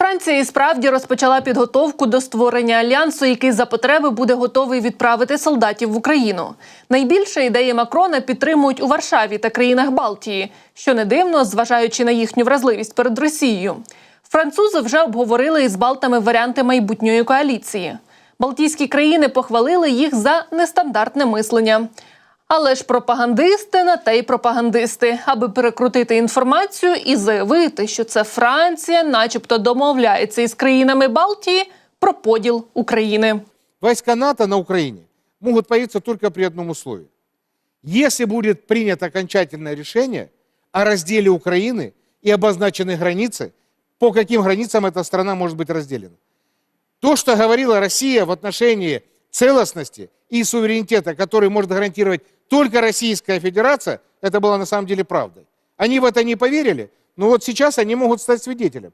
Франція і справді розпочала підготовку до створення альянсу, який за потреби буде готовий відправити солдатів в Україну. Найбільше ідеї Макрона підтримують у Варшаві та країнах Балтії, що не дивно, зважаючи на їхню вразливість перед Росією. Французи вже обговорили із Балтами варіанти майбутньої коаліції. Балтійські країни похвалили їх за нестандартне мислення. Але ж пропагандисти на те й пропагандисти, аби перекрутити інформацію і заявити, що це Франція, начебто, домовляється із країнами Балтії про поділ України. Войска НАТО на Украине могут появиться только при одном условии. Если будет принято окончательное решение о разделе Украины и обозначены границы, по каким границам эта страна может быть разделена. То, что говорила Россия в отношении целостности и суверенитета, который может гарантировать только Российская Федерация, это было на самом деле правдой. Они в это не поверили, но вот сейчас они могут стать свидетелем.